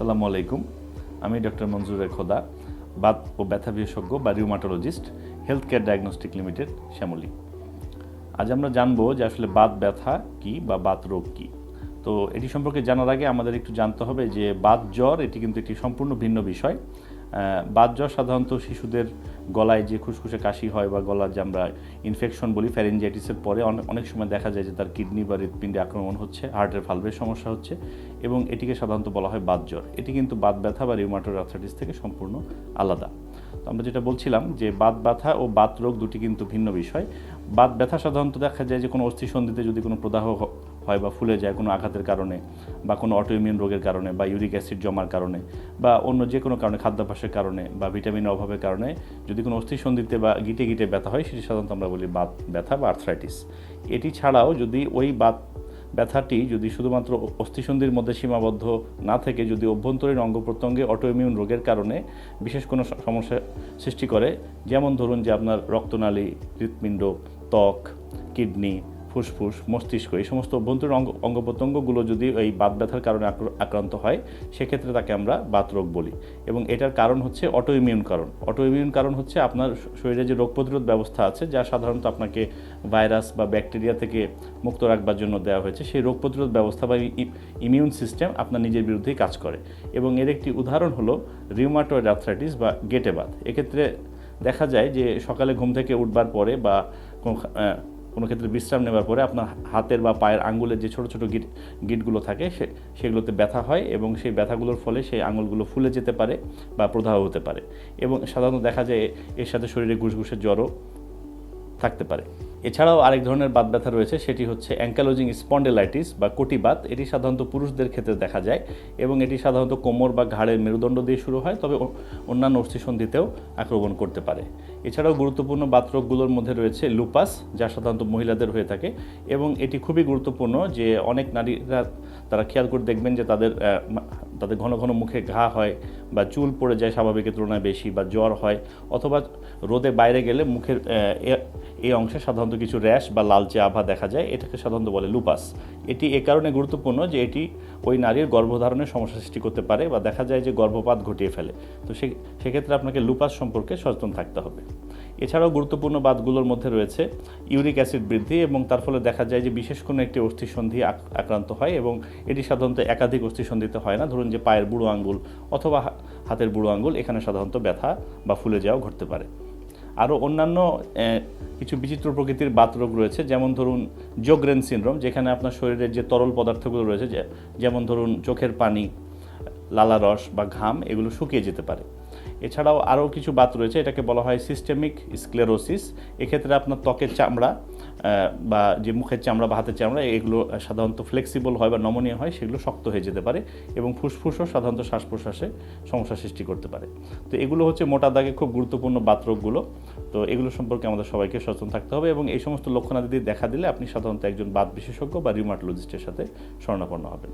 আসসালামু আলাইকুম। আমি ডক্টর মঞ্জুরের খোদা, বাত ও ব্যথা বিশেষজ্ঞ বা rheumatologist health care diagnostic limited, Shyamoli. আজ আমরা জানব যে আসলে বাত ব্যথা কি বা বাত রোগ কি। তো এটি সম্পর্কে জানার আগে আমাদের একটু জানতে হবে যে বাত জ্বর, এটি কিন্তু একটি সম্পূর্ণ ভিন্ন বিষয়। বাত জ্বর সাধারণত শিশুদের গলায় যে খুসখুসে কাশি হয় বা গলার যে আমরা ইনফেকশন বলি ফ্যারেঞ্জাইটিসের পরে অনেক সময় দেখা যায় যে তার কিডনি বা হৃৎপিণ্ডে আক্রমণ হচ্ছে হার্টের ভালভের সমস্যা হচ্ছে এবং এটিকে সাধারণত বলা হয় বাত জ্বর। এটি কিন্তু বাত ব্যথা বা রিউমাটোর আর্থ্রাইটিস থেকে সম্পূর্ণ আলাদা। তো আমরা যেটা বলছিলাম যে বাত ব্যথা ও বাত রোগ দুটি কিন্তু ভিন্ন বিষয়। বাত ব্যথা সাধারণত দেখা যায় যে কোনো অস্থিসন্ধিতে যদি কোনো প্রদাহ হয় বা ফুলে যায় কোনো আঘাতের কারণে বা কোনো অটোইমিউন রোগের কারণে বা ইউরিক অ্যাসিড জমার কারণে বা অন্য যে কোনো কারণে, খাদ্যাভ্যাসের কারণে বা ভিটামিনের অভাবের কারণে যদি কোনো অস্থিসন্ধিতে বা গিটে গিটে ব্যথা হয়, সেটি সাধারণত আমরা বলি বাত ব্যথা বা আর্থ্রাইটিস এটি ছাড়াও যদি ওই বাত ব্যথাটি যদি শুধুমাত্র অস্থিসন্ধির মধ্যে সীমাবদ্ধ না থেকে যদি অভ্যন্তরীণ অঙ্গ প্রত্যঙ্গে অটোইমিউন রোগের কারণে বিশেষ কোনো সমস্যা সৃষ্টি করে, যেমন ধরুন যে আপনার রক্তনালী, হৃৎপিণ্ড, ত্বক, কিডনি ফুসফুস, মস্তিষ্ক, এই সমস্ত অভ্যন্তরীণ অঙ্গ অঙ্গ প্রত্যঙ্গগুলো যদি এই বাত ব্যথার কারণে আক্র- আক্রান্ত হয়, সেক্ষেত্রে তাকে আমরা বাত রোগ বলি। এবং এটার কারণ হচ্ছে অটোইমিউন কারণ। অটোইমিউন কারণ হচ্ছে আপনার শরীরে যে রোগ প্রতিরোধ ব্যবস্থা আছে, যা সাধারণত আপনাকে ভাইরাস বা ব্যাকটেরিয়া থেকে মুক্ত রাখবার জন্য দেওয়া হয়েছে, সেই রোগ প্রতিরোধ ব্যবস্থা বা ইমিউন সিস্টেম আপনার নিজের বিরুদ্ধেই কাজ করে। এবং এর একটি উদাহরণ হলো রিউমাটয়েড আর্থ্রাইটিস বা গেটে বাত এক্ষেত্রে দেখা যায় যে সকালে ঘুম থেকে উঠবার পরে বা কোনো ক্ষেত্রে বিশ্রাম নেওয়ার পরে আপনার হাতের বা পায়ের আঙ্গুলের যে ছোটো ছোটো গিট, গিটগুলো থাকে, সে, সেগুলোতে ব্যথা হয় এবং সেই ব্যথাগুলোর ফলে সেই আঙুলগুলো ফুলে যেতে পারে বা প্রদাহ হতে পারে এবং সাধারণত দেখা যায় এর সাথে শরীরে ঘুষঘুষের জ্বরও থাকতে পারে। এছাড়াও আরেক ধরনের বাত ব্যথা রয়েছে, সেটি হচ্ছে অ্যাঙ্কালোজিং স্পন্ডেলাইটিস বা কোটিবাত। এটি সাধারণত পুরুষদের ক্ষেত্রে দেখা যায় এবং এটি সাধারণত কোমর বা ঘাড়ের মেরুদণ্ড দিয়ে শুরু হয়, তবে অন্যান্য অস্থিসন্ধিতেও আক্রমণ করতে পারে। এছাড়াও গুরুত্বপূর্ণ বাতরোগগুলোর মধ্যে রয়েছে লুপাস, যা সাধারণত মহিলাদের হয়ে থাকে এবং এটি খুবই গুরুত্বপূর্ণ যে অনেক নারীরা, তারা খেয়াল করে দেখবেন যে তাদের তাদের ঘন ঘন মুখে ঘা হয় বা চুল পড়ে যায় স্বাভাবিকের তুলনায় বেশি বা জ্বর হয় অথবা রোদে বাইরে গেলে মুখের এই অংশে সাধারণত কিছু র্যাশ বা লালচে আভা দেখা যায়, এটাকে সাধারণত বলে লুপাস। এটি এ কারণে গুরুত্বপূর্ণ যে এটি ওই নারীর গর্ভধারণের সমস্যা সৃষ্টি করতে পারে বা দেখা যায় যে গর্ভপাত ঘটিয়ে ফেলে। তো সে, সেক্ষেত্রে আপনাকে লুপাস সম্পর্কে সচেতন থাকতে হবে। এছাড়াও গুরুত্বপূর্ণ বাতগুলোর মধ্যে রয়েছে ইউরিক অ্যাসিড বৃদ্ধি এবং তার ফলে দেখা যায় যে বিশেষ কোনো একটি অস্থিসন্ধি আক্রান্ত হয় এবং এটি সাধারণত একাধিক অস্থিসন্ধিতে হয় না। ধরুন যে পায়ের বুড়ো আঙ্গুল অথবা হাতের বুড়ো আঙ্গুল, এখানে সাধারণত ব্যথা বা ফুলে যাওয়া ঘটতে পারে। আরও অন্যান্য কিছু বিচিত্র প্রকৃতির বাতরোগ রয়েছে, যেমন ধরুন জোগ্রেন সিনড্রোম, যেখানে আপনার শরীরের যে তরল পদার্থগুলো রয়েছে যেমন ধরুন চোখের পানি, লালা রস বা ঘাম, এগুলো শুকিয়ে যেতে পারে। এছাড়াও আরও কিছু বাত রয়েছে, এটাকে বলা হয় সিস্টেমিক স্ক্লেরোসিস এক্ষেত্রে আপনার ত্বকের চামড়া বা যে মুখের চামড়া বা হাতের চামড়া, এগুলো সাধারণত ফ্লেক্সিবল হয় বা নমনীয় হয়, সেগুলো শক্ত হয়ে যেতে পারে এবং ফুসফুসও সাধারণত শ্বাস প্রশ্বাসে সমস্যা সৃষ্টি করতে পারে। তো এগুলো হচ্ছে মোটা দাগে খুব গুরুত্বপূর্ণ বাতরোগগুলো। তো এগুলো সম্পর্কে আমাদের সবাইকে সচেতন থাকতে হবে এবং এই সমস্ত লক্ষণাদি দেখা দিলে আপনি সাধারণত একজন বাত বিশেষজ্ঞ বা রিউমাটোলজিস্টের সাথে শরণাপন্ন হবেন।